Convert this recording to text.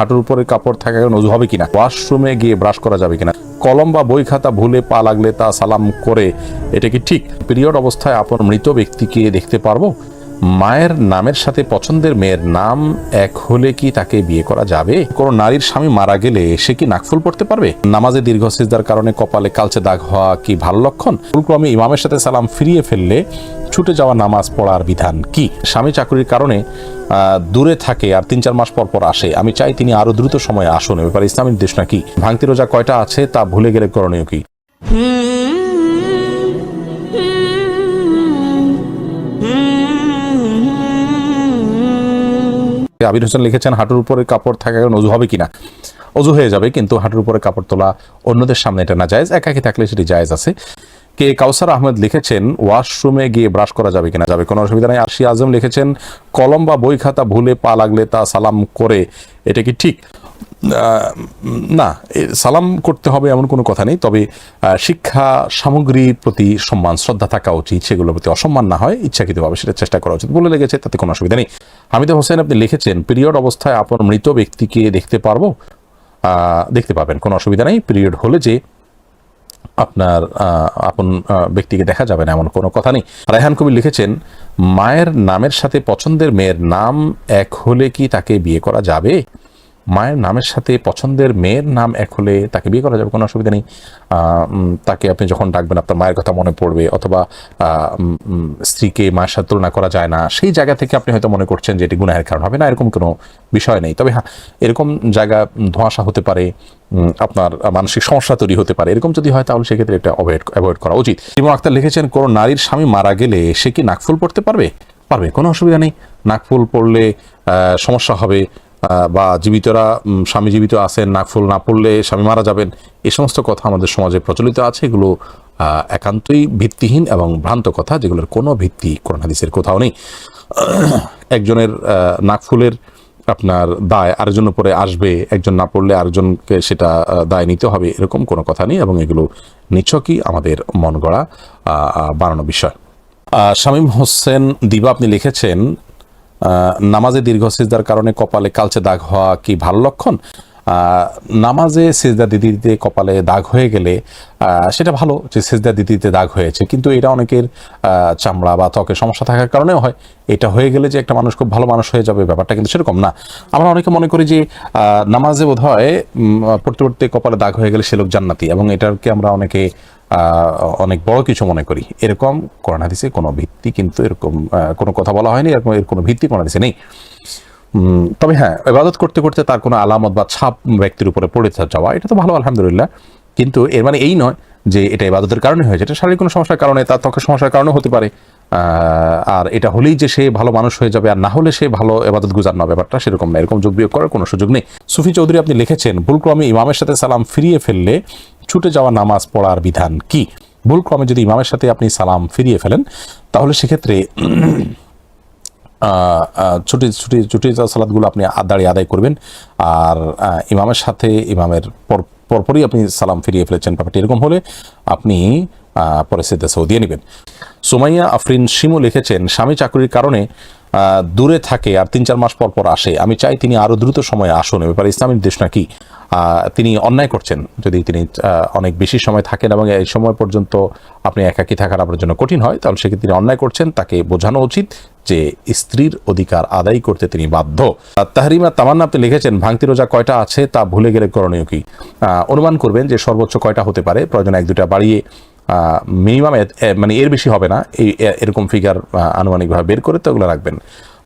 হাঁটুর উপরে কাপড় থাকা নজু হবে কিনা? ওয়াশরুমে গিয়ে ব্রাশ করা যাবে কিনা? কলম বা বই খাতা ভুলে পা লাগলে তা সালাম করে, এটা কি ঠিক? পিরিয়ড অবস্থায় আপন মৃত ব্যক্তিকে দেখতে পারব? মায়ের নামের সাথে পছন্দের মেয়ের নাম এক হলে কি তাকে বিয়ে করা যাবে? কোনো নারীর স্বামী মারা গেলে সে কি নাকফুল পড়তে পারবে? নামাজে দীর্ঘ সিজদার কারণে কপালে কালচে দাগ হওয়া কি ভালো লক্ষণ? ফুলক্রমে ইমামের সাথে সালাম ফিরিয়ে ফেললে ছুটে যাওয়া নামাজ পড়ার বিধান কি? স্বামী চাকরির কারণে দূরে থাকে আর তিন চার মাস পর পর আসে। আমি চাই তিনি আরও দ্রুত সময়ে আসুন। ব্যাপারে ইসলামী নির্দেশ নাকি ভাঙতি রোজা কয়টা আছে তা ভুলে গেলে করণীয় কি? আবির হোসেন লিখেছেন, হাঁটুর উপরে কাপড় থাকা অজু হবে কিনা? অজু হয়ে যাবে, কিন্তু হাঁটুর উপরে কাপড় তোলা অন্যদের সামনে এটা না জায়েজ। একাকি থাকলে সেটি জায়েজ আছে। কে কাউসার আহমেদ লিখেছেন, ওয়াশরুমে গিয়ে ব্রাশ করা যাবে কিনা যাবে, কোনো অসুবিধা নেই। আরশি আজম লিখেছেন, কলম বা বই খাতা ভুলে পা লাগলে তা সালাম করে, এটা কি ঠিক? না সালাম করতে হবে এমন কোনো কথা নেই, তবে শিক্ষা সামগ্রীর প্রতি সম্মান, শ্রদ্ধা থাকা উচিত, সেগুলোর প্রতি অসম্মান না হয়, ইচ্ছাকৃতভাবে সেটা চেষ্টা করা উচিত বলে লেগেছে, তাতে কোনো অসুবিধা নেই। হামিদা হোসেন, আপনি লিখেছেন, পিরিয়ড অবস্থায় আপন মৃত ব্যক্তিকে দেখতে পারব? দেখতে পাবেন, কোনো অসুবিধা নেই, পিরিয়ড হলে যে আপনার আপন ব্যক্তিকে দেখা যাবে না, এমন কোনো কথা নেই। রায়হান কবির লিখেছেন, মায়ের নামের সাথে পছন্দের মেয়ের নাম এক হলে কি তাকে বিয়ে করা যাবে? মায়ের নামের সাথে পছন্দের মেয়ের নাম এক হলে তাকে বিয়ে করা যাবে, কোনো অসুবিধা নেই। তাকে আপনি যখন ডাকবেন, আপনার মায়ের কথা মনে পড়বে, অথবা স্ত্রীকে মায়ের সাথে তুলনা করা যায় না, সেই জায়গা থেকে আপনি হয়তো মনে করছেন যে এটি গুনাহের কারণ হবে না, এরকম কোনো বিষয় নেই। তবে হ্যাঁ এরকম জায়গা ধোঁয়াশা হতে পারে আপনার মানসিক সমস্যা তৈরি হতে পারে, এরকম যদি হয় তাহলে সেক্ষেত্রে এটা অ্যাভয়েড অ্যাভয়েড করা উচিত। ইমন আক্তার লিখেছেন, কোনো নারীর স্বামী মারা গেলে সে কি নাকফুল পড়তে পারবে? পারবে, কোনো অসুবিধা নেই। নাকফুল পড়লে সমস্যা হবে বা জীবিতরা স্বামী জীবিত আছেন নাকফুল না পড়লে স্বামী মারা যাবেন এই সমস্ত কথা আমাদের সমাজে প্রচলিত আছে, এগুলো একান্তই ভিত্তিহীন এবং ভ্রান্ত কথা, যেগুলোর কোনো ভিত্তি কোরআন হাদিসের কোথাও নেই। একজনের নাকফুলের আপনার দায় আরেকজন উপরে আসবে, একজন না পড়লে আরেকজনকে সেটা দায় নিতে হবে, এরকম কোনো কথা নেই এবং এগুলো নিছকই আমাদের মন গড়া বানানো বিষয়। শামীম হোসেন দিবা আপনি লিখেছেন নামাজে দীর্ঘ সিজদার কারণে কপালে কালচে দাগ হওয়া কি ভালো লক্ষণ? নামাজে সেজদা দিতে দিতে কপালে দাগ হয়ে গেলে সেটা ভালো যে সেজদা দিতে দিতে দাগ হয়েছে। কিন্তু এটা অনেকের চামড়া বা ত্বকের সমস্যা থাকার কারণেও হয়। এটা হয়ে গেলে যে একটা মানুষ খুব ভালো মানুষ হয়ে যাবে ব্যাপারটা কিন্তু সেরকম না। আমরা অনেকে মনে করি যে নামাজে বোধ হয় পড়তে পড়তে কপালে দাগ হয়ে গেলে সে লোক জান্নাতি এবং এটাকে আমরা অনেকে অনেক বড় কিছু মনে করি। এরকম করোনা দিছে কোনো ভিত্তি কিন্তু এরকম কোনো কথা বলা হয়নি, এরকম, এর কোনো ভিত্তি কোরআন হাদিসে নেই। তবে হ্যাঁ ইবাদত করতে করতে তার কোনো আলামত বা ছাপ ব্যক্তির উপরে পড়ে যাওয়া, এটা তো ভালো, আলহামদুলিল্লাহ। কিন্তু এর মানে এই নয় যে এটা ইবাদতের কারণে হয়েছে, এটা শারীরিক কোনো সমস্যার কারণে, তার ত্বকের সমস্যার কারণেও হতে পারে। আর এটা হলেই যে সে ভালো মানুষ হয়ে যাবে, আর না হলে সে ভালো এবাদত গুজার না, ব্যাপারটা সেরকম না, এরকম যোগ বিয়োগ করার কোনো সুযোগ নেই। সুফি চৌধুরী আপনি লিখেছেন, ভুলক্রমে ইমামের সাথে সালাম ফিরিয়ে ফেললে ছুটে যাওয়া নামাজ পড়ার বিধান কি? ভুলক্রমে যদি ইমামের সাথে আপনি সালাম ফিরিয়ে ফেলেন, তাহলে সেক্ষেত্রে ছুটি ছুটি ছুটি সালাদগুলো আপনি দাঁড়িয়ে আদায় করবেন। আর ইমামের সাথে, ইমামের পর, পরপরই আপনি সালাম ফিরিয়ে ফেলেছেন। ব্যাপারটি এরকম হলে আপনি পরে সিদ্ধা সৌদিয়ে নেবেন। সুমাইয়া আফরিন শিমু লিখেছেন, স্বামী চাকরির কারণে দূরে থাকে আর তিন চার মাস পর পর আসে। আমি চাই তিনি আরও দ্রুত সময়ে আসুন। এ ব্যাপারে ইসলামী নির্দেশ নাকি? তিনি অন্যায় করছেন। যদি তিনি অনেক বেশি সময় থাকেন এবং এই সময় পর্যন্ত আপনি একাকী থাকার আপনার জন্য কঠিন হয়, তাহলে সেক্ষেত্রে তিনি অন্যায় করছেন। তাকে বোঝানো উচিত যে স্ত্রীর অধিকার আদায় করতে তিনি বাধ্য। তাহরিমা তামান্না আপনি লিখেছেন, ভাঙতি রোজা কয়টা আছে তা ভুলে গেলে করণীয় কি? অনুমান করবেন যে সর্বোচ্চ কয়টা হতে পারে। প্রয়োজন এক দুটা বাড়িয়ে মিনিমাম মানে এর বেশি হবে না। এই এরকম ফিগার আনুমানিকভাবে বের করে তো ওগুলো রাখবেন।